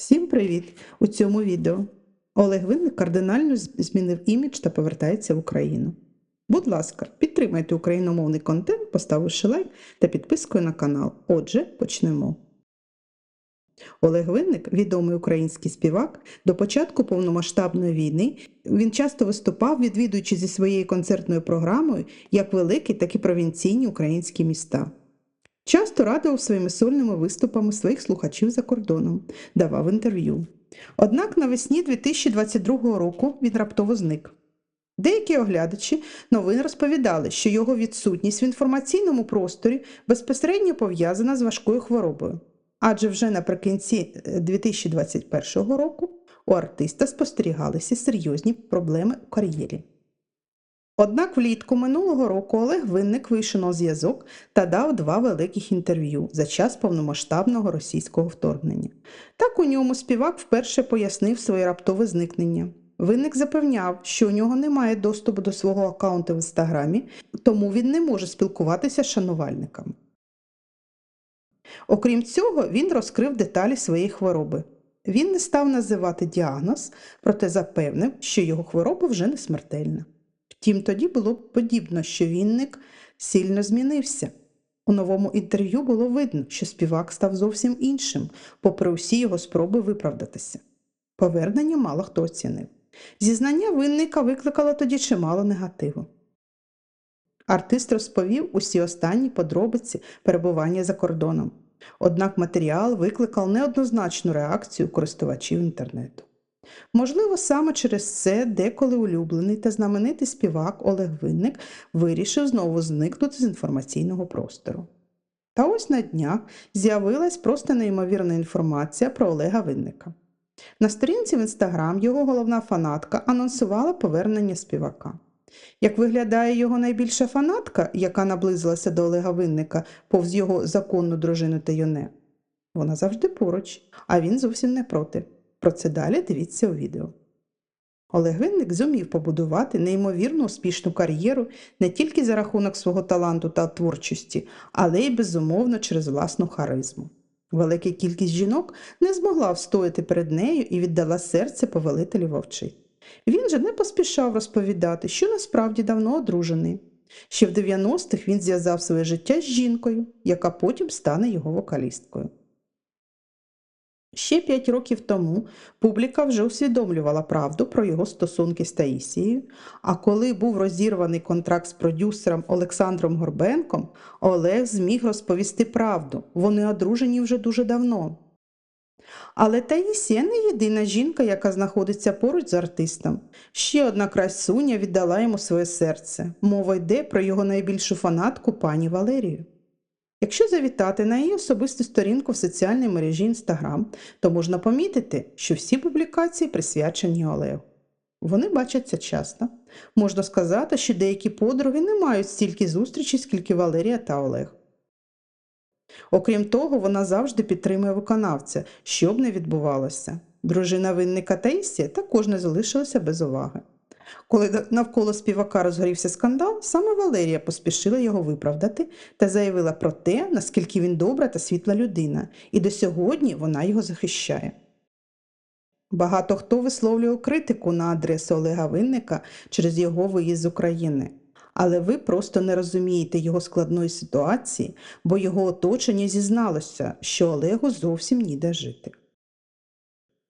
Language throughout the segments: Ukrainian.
Всім привіт! У цьому відео Олег Винник кардинально змінив імідж та повертається в Україну. Будь ласка, підтримайте україномовний контент, поставивши лайк та підпискою на канал. Отже, почнемо. Олег Винник, відомий український співак, до початку повномасштабної війни він часто виступав, відвідуючи зі своєю концертною програмою як великі, так і провінційні українські міста. Часто радував своїми сольними виступами своїх слухачів за кордоном, давав інтерв'ю. Однак навесні 2022 року він раптово зник. Деякі оглядачі новин розповідали, що його відсутність в інформаційному просторі безпосередньо пов'язана з важкою хворобою. Адже вже наприкінці е, 2021 року у артиста спостерігалися серйозні проблеми у кар'єрі. Однак влітку минулого року Олег Винник вийшов на зв'язок та дав два великих інтерв'ю за час повномасштабного російського вторгнення. Так у ньому співак вперше пояснив своє раптове зникнення. Винник запевняв, що у нього немає доступу до свого аккаунту в інстаграмі, тому він не може спілкуватися з шанувальниками. Окрім цього, він розкрив деталі своєї хвороби. Він не став називати діагноз, проте запевнив, що його хвороба вже не смертельна. Втім, тоді було подібно, що Вінник сильно змінився. У новому інтерв'ю було видно, що співак став зовсім іншим, попри усі його спроби виправдатися. Повернення мало хто оцінив. Зізнання винника викликало тоді чимало негативу. Артист розповів усі останні подробиці перебування за кордоном. Однак матеріал викликав неоднозначну реакцію користувачів інтернету. Можливо, саме через це деколи улюблений та знаменитий співак Олег Винник вирішив знову зникнути з інформаційного простору. Та ось на днях з'явилась просто неймовірна інформація про Олега Винника. На сторінці в інстаграм його головна фанатка анонсувала повернення співака. Як виглядає його найбільша фанатка, яка наблизилася до Олега Винника повз його законну дружину Тайоне? Вона завжди поруч, а він зовсім не проти. Про це далі дивіться у відео. Олег Винник зумів побудувати неймовірно успішну кар'єру не тільки за рахунок свого таланту та творчості, але й безумовно через власну харизму. Велика кількість жінок не змогла встояти перед нею і віддала серце повелителю вовчи. Він же не поспішав розповідати, що насправді давно одружений. Ще в 90-х він зв'язав своє життя з жінкою, яка потім стане його вокалісткою. Ще п'ять років тому публіка вже усвідомлювала правду про його стосунки з Таїсією, а коли був розірваний контракт з продюсером Олександром Горбенком, Олег зміг розповісти правду. Вони одружені вже дуже давно. Але Таїсія не єдина жінка, яка знаходиться поруч з артистом. Ще одна красуня віддала йому своє серце. Мова йде про його найбільшу фанатку пані Валерію. Якщо завітати на її особисту сторінку в соціальній мережі Instagram, то можна помітити, що всі публікації присвячені Олегу. Вони бачаться часто. Можна сказати, що деякі подруги не мають стільки зустрічей, скільки Валерія та Олег. Окрім того, вона завжди підтримує виконавця, що б не відбувалося. Дружина винника Таїсія також не залишилася без уваги. Коли навколо співака розгорівся скандал, саме Валерія поспішила його виправдати та заявила про те, наскільки він добра та світла людина, і до сьогодні вона його захищає. Багато хто висловлював критику на адресу Олега Винника через його виїзд з України. Але ви просто не розумієте його складної ситуації, бо його оточення зізналося, що Олегу зовсім ніде жити.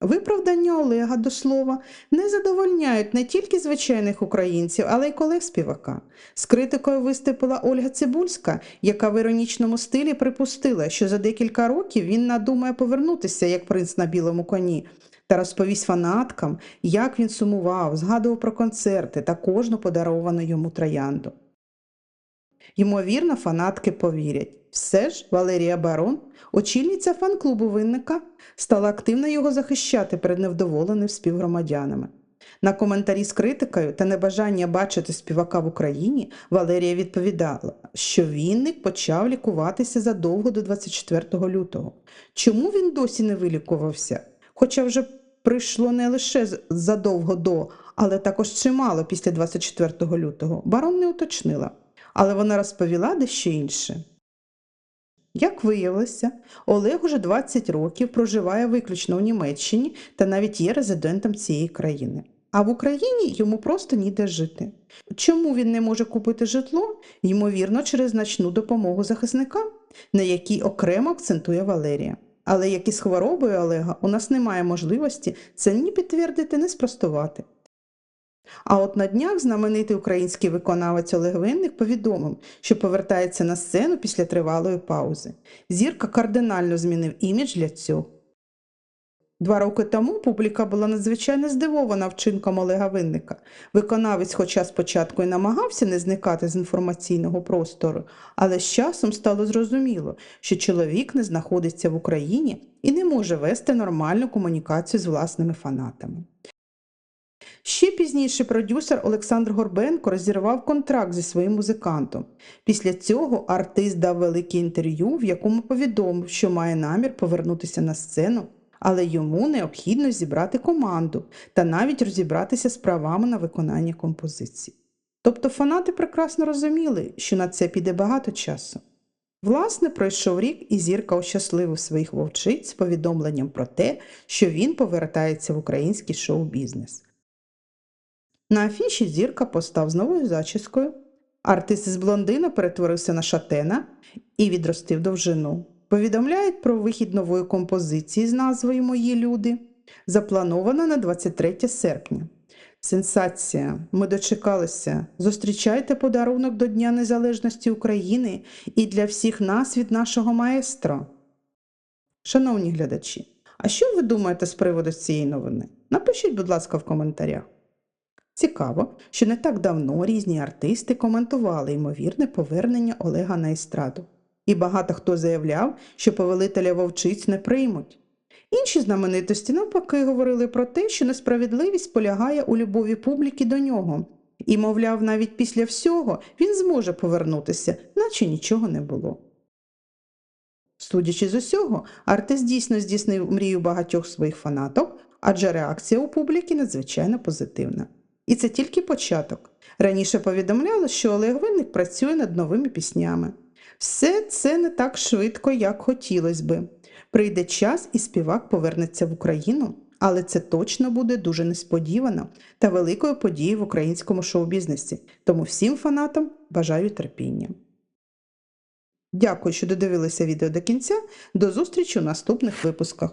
Виправдання Олега до слова не задовольняють не тільки звичайних українців, але й колег співака. З критикою виступила Ольга Цибульська, яка в іронічному стилі припустила, що за декілька років він надумає повернутися як принц на білому коні та розповість фанаткам, як він сумував, згадував про концерти та кожну подаровану йому троянду. Ймовірно, фанатки повірять. Все ж Валерія Барон, очільниця фан-клубу винника, стала активно його захищати перед невдоволеними співгромадянами. На коментарі з критикою та небажання бачити співака в Україні Валерія відповідала, що Вінник почав лікуватися задовго до 24 лютого. Чому він досі не вилікувався? Хоча вже прийшло не лише задовго до, але також чимало після 24 лютого. Барон не уточнила, але вона розповіла дещо інше. Як виявилося, Олег уже 20 років проживає виключно у Німеччині та навіть є резидентом цієї країни. А в Україні йому просто ніде жити. Чому він не може купити житло? Ймовірно, через значну допомогу захисникам, на якій окремо акцентує Валерія. Але як і з хворобою Олега, у нас немає можливості це ні підтвердити, ні спростувати. А от на днях знаменитий український виконавець Олег Винник повідомив, що повертається на сцену після тривалої паузи. Зірка кардинально змінив імідж для цього. Два роки тому публіка була надзвичайно здивована вчинком Олега Винника. Виконавець, хоча спочатку і намагався не зникати з інформаційного простору, але з часом стало зрозуміло, що чоловік не знаходиться в Україні і не може вести нормальну комунікацію з власними фанатами. Ще пізніше продюсер Олександр Горбенко розірвав контракт зі своїм музикантом. Після цього артист дав велике інтерв'ю, в якому повідомив, що має намір повернутися на сцену, але йому необхідно зібрати команду та навіть розібратися з правами на виконання композиції. Тобто фанати прекрасно розуміли, що на це піде багато часу. Власне, пройшов рік, і зірка ощасливив своїх вовчиць з повідомленням про те, що він повертається в український шоу-бізнес. На афіші зірка постав з новою зачіскою. Артист із блондина перетворився на шатена і відростив довжину. Повідомляють про вихід нової композиції з назвою Мої люди. Запланована на 23 серпня. Сенсація. Ми дочекалися. Зустрічайте подарунок до Дня Незалежності України і для всіх нас від нашого маестро. Шановні глядачі, а що ви думаєте з приводу цієї новини? Напишіть, будь ласка, в коментарях. Цікаво, що не так давно різні артисти коментували ймовірне повернення Олега на естраду. І багато хто заявляв, що повелителя вовчиць не приймуть. Інші знаменитості навпаки говорили про те, що несправедливість полягає у любові публіки до нього, і, мовляв, навіть після всього він зможе повернутися, наче нічого не було. Судячи з усього, артист дійсно здійснив мрію багатьох своїх фанаток, адже реакція у публіки надзвичайно позитивна. І це тільки початок. Раніше повідомляли, що Олег Винник працює над новими піснями. Все це не так швидко, як хотілося би. Прийде час, і співак повернеться в Україну, але це точно буде дуже несподівано та великою подією в українському шоу-бізнесі. Тому всім фанатам бажаю терпіння. Дякую, що додивилися відео до кінця. До зустрічі у наступних випусках.